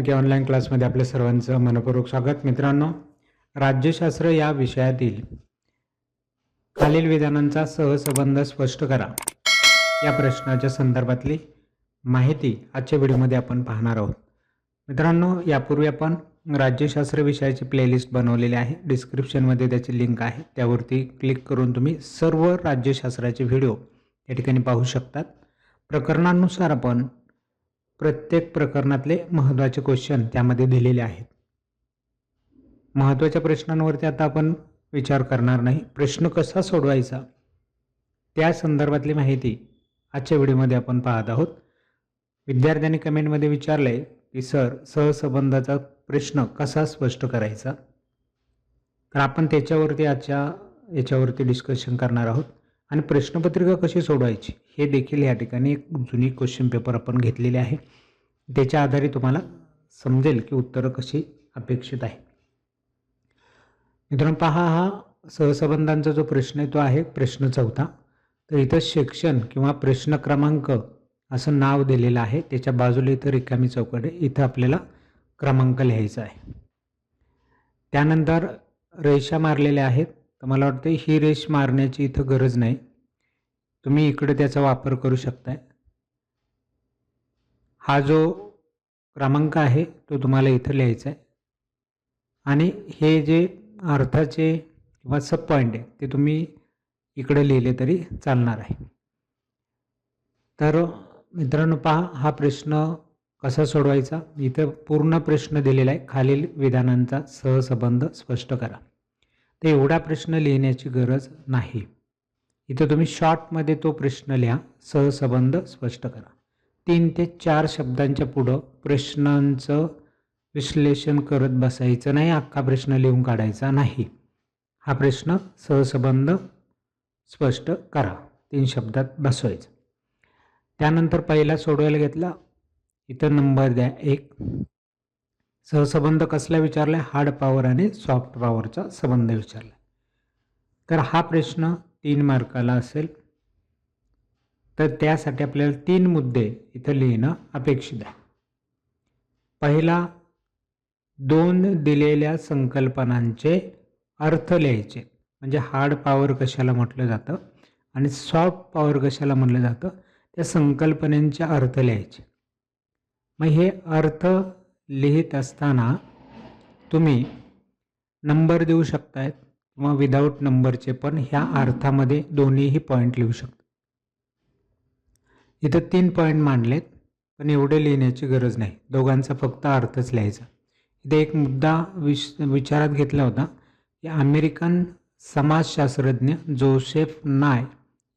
आणखी ऑनलाईन क्लासमध्ये आपल्या सर्वांचं मनपूर्वक स्वागत. मित्रांनो राज्यशास्त्र या विषयातील खालील विधानांचा सहसंबंध स्पष्ट करा. या प्रश्नाच्या संदर्भातली माहिती आजच्या व्हिडिओमध्ये आपण पाहणार आहोत. मित्रांनो यापूर्वी आपण राज्यशास्त्र विषयाची प्लेलिस्ट बनवलेली आहे. डिस्क्रिप्शनमध्ये त्याची लिंक आहे. त्यावरती क्लिक करून तुम्ही सर्व राज्यशास्त्राचे व्हिडिओ या ठिकाणी पाहू शकतात. प्रकरणानुसार आपण प्रत्येक प्रकरणातले महत्त्वाचे क्वेश्चन त्यामध्ये दिलेले आहेत. महत्त्वाच्या प्रश्नांवरती आता आपण विचार करणार नाही. प्रश्न कसा सोडवायचा? त्या संदर्भातली माहिती आजच्या व्हिडिओमध्ये आपण पाहत आहोत. विद्यार्थ्यांनी कमेंटमध्ये विचारलं आहे की सर सहसंबंधाचा प्रश्न कसा स्पष्ट करायचा? तर आपण त्याच्यावरती आजच्या याच्यावरती डिस्कशन करणार आहोत. आणि प्रश्नपत्रिका कशी सोडवायची हे देखील या ठिकाणी एक जुनी क्वेश्चन पेपर आपण घेतलेले आहे. त्याच्या आधारे तुम्हाला समजेल की उत्तरं कशी अपेक्षित आहे. मित्रांनो पहा हा सहसंबंधांचा जो प्रश्न आहे तो आहे प्रश्न चौथा. तर इथं सेक्शन किंवा प्रश्न क्रमांक असं नाव दिलेलं आहे. त्याच्या बाजूला इथं रिकामी चौकट आहे. इथं आपल्याला क्रमांक लिहायचा आहे. त्यानंतर रेषा मारलेल्या आहेत. तर मला वाटतं ही रेष मारण्याची इथं गरज नाही. तुम्ही इकडे त्याचा वापर करू शकताय. हा जो क्रमांक आहे तो तुम्हाला इथं लिहायचा आहे आणि हे जे अर्थाचे किंवा सब पॉईंट आहे ते तुम्ही इकडे लिहिले तरी चालणार आहे. तर मित्रांनो पहा हा प्रश्न कसा सोडवायचा? इथं पूर्ण प्रश्न दिलेला आहे. खालील विधानांचा सहसंबंध स्पष्ट करा. तर एवढा प्रश्न लिहिण्याची गरज नाही. इथं तुम्ही शॉर्टमध्ये तो प्रश्न लिहा सहसंबंध स्पष्ट करा. तीन ते चार शब्दांच्या पुढं प्रश्नांचं विश्लेषण करत बसायचं नाही अख्खा प्रश्न लिहून काढायचा नाही. हा प्रश्न सहसंबंध स्पष्ट करा. तीन शब्दात बसवायचं. त्यानंतर पहिला सोडवायला घेतला. इथं नंबर द्या एक. सहसंबंध कसला विचारला? आहे हार्ड पॉवर आणि सॉफ्ट पॉवरचा संबंध विचारला. तर हा प्रश्न तीन मार्काला असेल. तर त्यासाठी आपल्याला तीन मुद्दे इथं लिहिणं अपेक्षित आहे. पहिला दोन दिलेल्या संकल्पनांचे अर्थ लिहायचे. म्हणजे हार्ड पॉवर कशाला म्हटलं जातं आणि सॉफ्ट पॉवर कशाला म्हटलं जातं? त्या संकल्पनांचे अर्थ लिहायचे. मग हे अर्थ लिहित असताना तुम्ही नंबर देऊ शकतायत किंवा विदाऊट नंबरचे पण ह्या अर्थामध्ये दोन्हीही पॉईंट लिहू शकता. इथं तीन पॉईंट मांडलेत पण एवढे लिहिण्याची गरज नाही. दोघांचा फक्त अर्थच लिहायचा. इथे एक मुद्दा विश विचारात घेतला होता की अमेरिकन समाजशास्त्रज्ञ जोसेफ नाय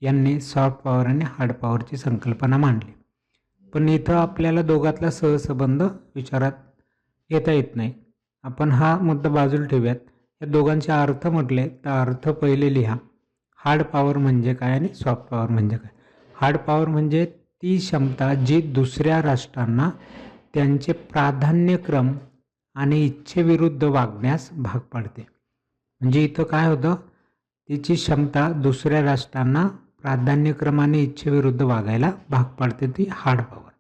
यांनी सॉफ्ट पॉवर आणि हार्ड पॉवरची संकल्पना मांडली. पण इथं आपल्याला दोघातला सहसंबंध विचारात येता येत नाही. आपण हा मुद्दा बाजूला ठेवूयात. या दोघांचे अर्थ म्हटले तर अर्थ पहिले लिहा. हार्ड पॉवर म्हणजे काय आणि सॉफ्ट पॉवर म्हणजे काय? हार्ड पॉवर म्हणजे ती क्षमता जी दुसऱ्या राष्ट्रांना त्यांचे प्राधान्यक्रम आणि इच्छेविरुद्ध वागण्यास भाग पाडते. म्हणजे इथं काय होतं? तिची क्षमता दुसऱ्या राष्ट्रांना प्राधान्यक्रमाने इच्छेविरुद्ध वागायला भाग पाडते ती हार्ड पॉवर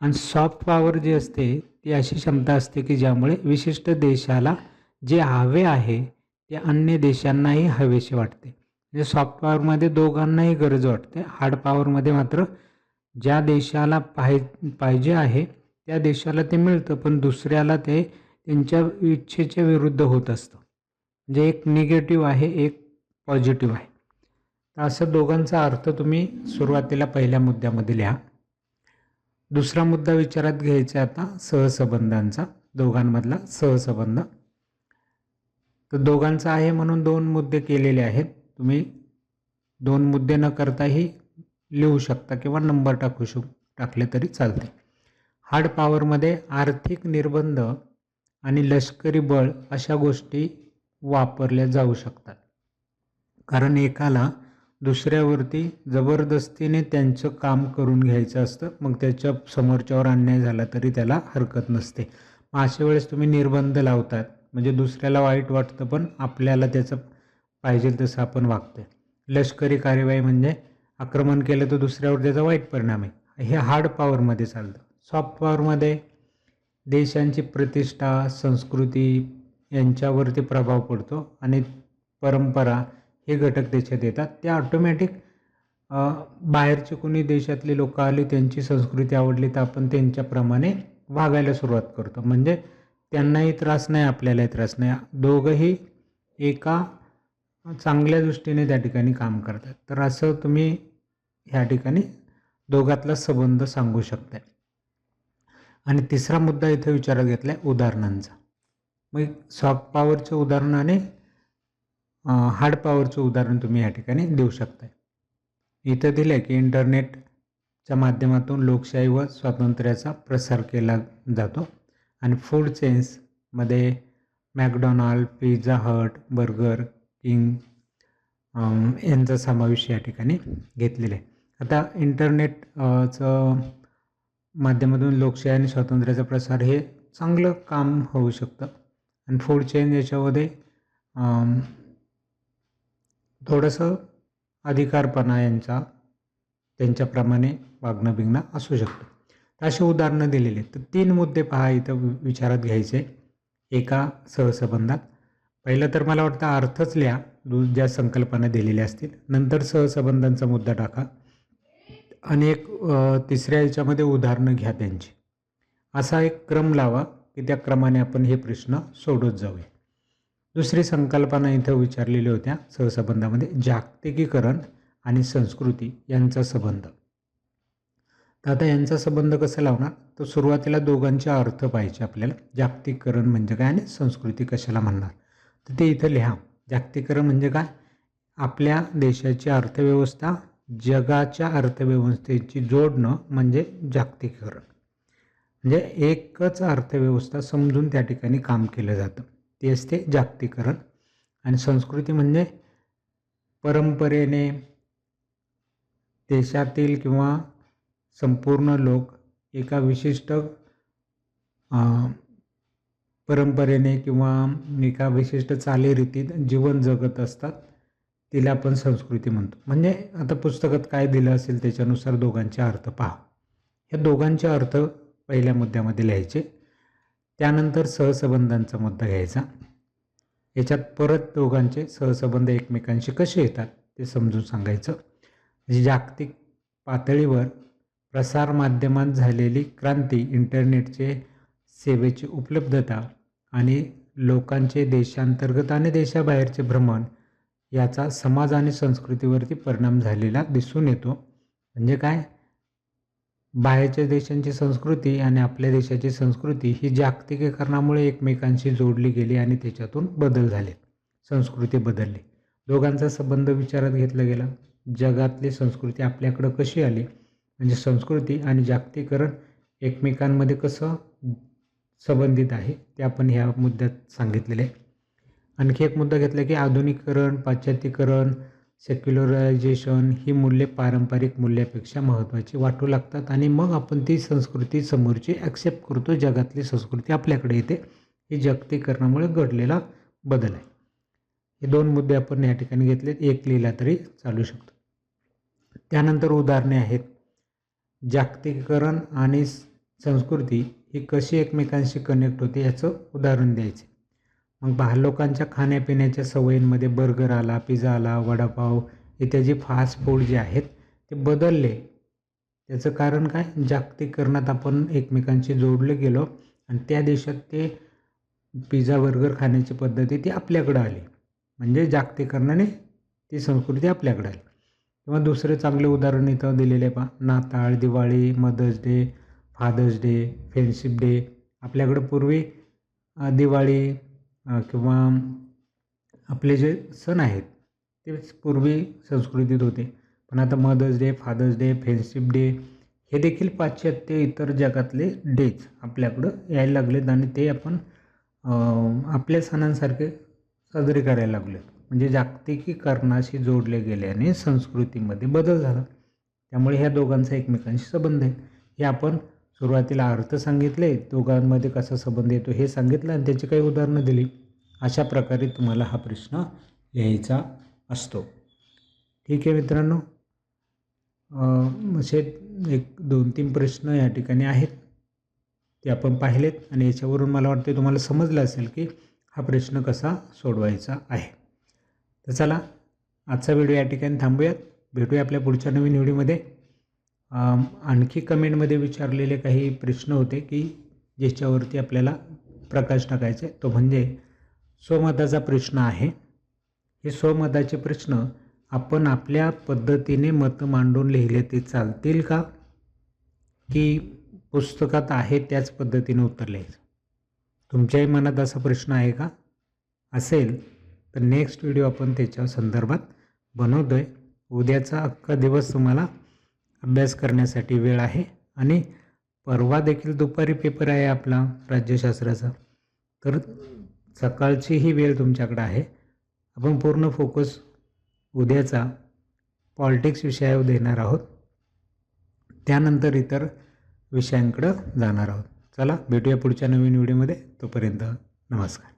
आणि सॉफ्ट पॉवर जी असते ती अशी क्षमता असते की ज्यामुळे विशिष्ट देशाला जे हवे आहे ते अन्य देशांनाही हवेसे वाटते. म्हणजे सॉफ्ट पॉवरमध्ये दोघांनाही गरज वाटते. हार्ड पॉवरमध्ये मात्र ज्या देशाला पाहि पाहिजे आहे त्या देशाला ते मिळतं पण दुसऱ्याला ते त्यांच्या इच्छेच्या विरुद्ध होत असतं. म्हणजे एक निगेटिव्ह आहे एक पॉझिटिव्ह आहे. असं दोघांचा अर्थ तुम्ही सुरुवातीला पहिल्या मुद्द्यामध्ये लिहा. दुसरा मुद्दा विचारात घ्यायचा आता सहसंबंधांचा. दोघांमधला सहसंबंध. तर दोघांचा आहे म्हणून दोन मुद्दे केलेले आहेत. तुम्ही दोन मुद्दे न करताही लिहू शकता किंवा नंबर टाकू शक टाकले तरी चालते. हार्ड पॉवरमध्ये आर्थिक निर्बंध आणि लष्करी बळ अशा गोष्टी वापरल्या जाऊ शकतात. कारण एकाला दुसऱ्यावरती जबरदस्तीने त्यांचं काम करून घ्यायचं असतं मग त्याच्या समोरच्यावर अन्याय झाला तरी त्याला हरकत नसते. मग अशा वेळेस तुम्ही निर्बंध लावतात म्हणजे दुसऱ्याला वाईट वाटतं पण आपल्याला त्याचं पाहिजे तसं आपण वागतोय. लष्करी कार्यवाही म्हणजे आक्रमण केलं तर दुसऱ्यावर त्याचा वाईट परिणाम आहे. हे हार्ड पॉवरमध्ये चालतं. सॉफ्ट पॉवरमध्ये देशांची प्रतिष्ठा संस्कृती यांच्यावरती प्रभाव पडतो आणि परंपरा हे घटक देशात येतात. ते ऑटोमॅटिक बाहेरचे कोणी देशातले लोक आले त्यांची संस्कृती आवडली तर आपण त्यांच्याप्रमाणे वागायला सुरुवात करतो. म्हणजे त्यांनाही त्रास नाही आपल्यालाही त्रास नाही. दोघंही एका चांगल्या दृष्टीने त्या ठिकाणी काम करतात. तर असं तुम्ही ह्या ठिकाणी दोघातला संबंध सांगू शकताय. आणि तिसरा मुद्दा इथं विचारात घेतला आहे उदाहरणांचा. मग सॉफ्ट पॉवरच्या उदाहरणाने हार्ड पॉवरचं उदाहरण तुम्ही या ठिकाणी देऊ शकताय. इथं दिलं आहे की इंटरनेटच्या माध्यमातून लोकशाही व स्वातंत्र्याचा प्रसार केला जातो. आणि food चेन्समध्ये McDonald Pizza Hut Burger King यांचा समावेश या ठिकाणी घेतलेला आहे. आता इंटरनेटचं माध्यमातून लोकशाही आणि स्वातंत्र्याचा प्रसार हे चांगलं काम होऊ शकतं. आणि फूड चेन याच्यामध्ये थोडंसं अधिकारपणा यांचा त्यांच्याप्रमाणे वागणं बिगणं असू शकतं. तर अशी उदाहरणं दिलेली आहेत. तर तीन मुद्दे पहा इथं विचारात घ्यायचे. एका सहसंबंधात. पहिलं तर मला वाटतं अर्थच लिहा ज्या संकल्पना दिलेल्या असतील. नंतर सहसंबंधांचा मुद्दा टाका. आणि एक तिसऱ्या याच्यामध्ये उदाहरणं घ्या त्यांची. असा एक क्रम लावा की त्या क्रमाने आपण हे प्रश्न सोडत जाऊया. दुसरी संकल्पना इथं विचारलेली होत्या सहसंबंधामध्ये जागतिकीकरण आणि संस्कृती यांचा संबंध. तर आता यांचा संबंध कसा लावणार? तर सुरुवातीला दोघांचे अर्थ पाहिजे आपल्याला. जागतिकीकरण म्हणजे काय आणि संस्कृती कशाला म्हणणार? तर ते इथं लिहा. जागतिकीकरण म्हणजे काय? आपल्या देशाची अर्थव्यवस्था जगाच्या अर्थव्यवस्थेची जोडणं म्हणजे जागतिकीकरण. म्हणजे एकच अर्थव्यवस्था समजून त्या ठिकाणी काम केलं जातं. ते असते जागतिकरण. आणि संस्कृती म्हणजे परंपरेने देशातील किंवा संपूर्ण लोक एका विशिष्ट परंपरेने किंवा एका विशिष्ट चालीरीतीत जीवन जगत असतात. तिला आपण संस्कृती म्हणतो. म्हणजे आता पुस्तकात काय दिलं असेल त्याच्यानुसार दोघांचे अर्थ पहा. ह्या दोघांचे अर्थ पहिल्या मुद्द्यामध्ये लिहायचे. त्यानंतर सहसंबंधांचा मुद्दा घ्यायचा. याच्यात परत दोघांचे सहसंबंध एकमेकांशी कसे येतात ते समजून सांगायचं. जागतिक पातळीवर प्रसारमाध्यमात झालेली क्रांती इंटरनेटचे सेवेची उपलब्धता आणि लोकांचे देशांतर्गत आणि देशाबाहेरचे भ्रमण याचा समाज आणि संस्कृतीवरती परिणाम झालेला दिसून येतो. म्हणजे काय? बाहेरच्या देशांची संस्कृती आणि आपल्या देशाची संस्कृती ही जागतिकीकरणामुळे एकमेकांशी जोडली गेली आणि त्याच्यातून बदल झाले. संस्कृती बदलली. दोघांचा संबंध विचारात घेतला गेला. जगातली संस्कृती आपल्याकडं कशी आली? म्हणजे संस्कृती आणि जागतिकीकरण एकमेकांमध्ये कसं संबंधित आहे ते आपण ह्या मुद्द्यात सांगितलेले. आहे आणखी एक मुद्दा घेतला की आधुनिकीकरण पाश्चात्यीकरण सेक्युलरायझेशन ही मूल्ये पारंपरिक मूल्यापेक्षा महत्त्वाची वाटू लागतात आणि मग आपण ती संस्कृती समोरची ॲक्सेप्ट करतो जगातली संस्कृती आपल्याकडे येते. ही जागतिकरणामुळे घडलेला बदल आहे. हे दोन मुद्दे आपण या ठिकाणी घेतलेत. एक लिहिला तरी चालू शकतो. त्यानंतर उदाहरणे आहेत. जागतिकीकरण आणि संस्कृती ही कशी एकमेकांशी कनेक्ट होते याचं उदाहरण द्यायचे. मग बाहेर लोकांच्या खाण्यापिण्याच्या सवयींमध्ये बर्गर आला पिझ्झा आला वडापाव इत्यादी फास्ट फूड जे आहेत ते बदलले. त्याचं कारण काय? जागतिकरणात आपण एकमेकांशी जोडले गेलो आणि त्या देशात ते पिझ्झा बर्गर खाण्याची पद्धती ती आपल्याकडं आली. म्हणजे जागतिकरणाने ती संस्कृती आपल्याकडे आली. किंवा दुसरे चांगले उदाहरण इथं दिलेले पहा. नाताळ Diwali mother's day father's day friendship day. आपल्याकडं पूर्वी दिवाळी किंवा आपले जे सण आहेत ते पूर्वी संस्कृतीत होते. पण आता mother's day father's day friendship day हे देखील पाश्चात्य इतर जगातले डेज आपल्याकडं यायला लागलेत आणि ते आपण आपल्या सणांसारखे साजरे करायला लागलेत. म्हणजे जागतिकीकरणाशी जोडले गेल्याने संस्कृतीमध्ये बदल झाला. त्यामुळे ह्या दोघांचा एकमेकांशी संबंध आहे. हे आपण सुरुवातीला अर्थ सांगितले दोघांमध्ये कसा संबंध येतो हे सांगितलं आणि त्याची काही उदाहरणं दिली. अशा प्रकारे तुम्हाला हा प्रश्न लिहायचा असतो. ठीक आहे मित्रांनो. असे एक दोन तीन प्रश्न या ठिकाणी आहेत. ते आपण पाहिलेत आणि याच्यावरून मला वाटते तुम्हाला समजलं असेल की हा प्रश्न कसा सोडवायचा आहे. तर चला आजचा व्हिडिओ या ठिकाणी थांबूयात. भेटूया आपल्या पुढच्या नवीन व्हिडिओमध्ये. आणखी कमेंटमध्ये विचारलेले काही प्रश्न होते की ज्याच्यावरती आपल्याला प्रकाश टाकायचे तो म्हणजे स्वमताचा प्रश्न आहे. हे स्वमताचे प्रश्न आपण आपल्या पद्धतीने मतं मांडून लिहिले ते चालतील का? की पुस्तकात आहे त्याच पद्धतीने उत्तर लिहायचं? तुमच्याही मनात असा प्रश्न आहे का? असेल तर नेक्स्ट व्हिडिओ आपण त्याच्या संदर्भात बनवतो आहे उद्याचा अख्खा दिवस तुम्हाला अभ्यास करण्यासाठी वेळ आहे आणि परवा देखील दुपारी पेपर आहे आपला राज्यशास्त्राचा. तर सकाळचीही वेळ तुमच्याकडं आहे. आपण पूर्ण फोकस उद्याचा पॉलिटिक्स विषयावर देणार आहोत. त्यानंतर इतर विषयांकडं जाणार आहोत. चला भेटूया पुढच्या नवीन व्हिडिओमध्ये तोपर्यंत नमस्कार.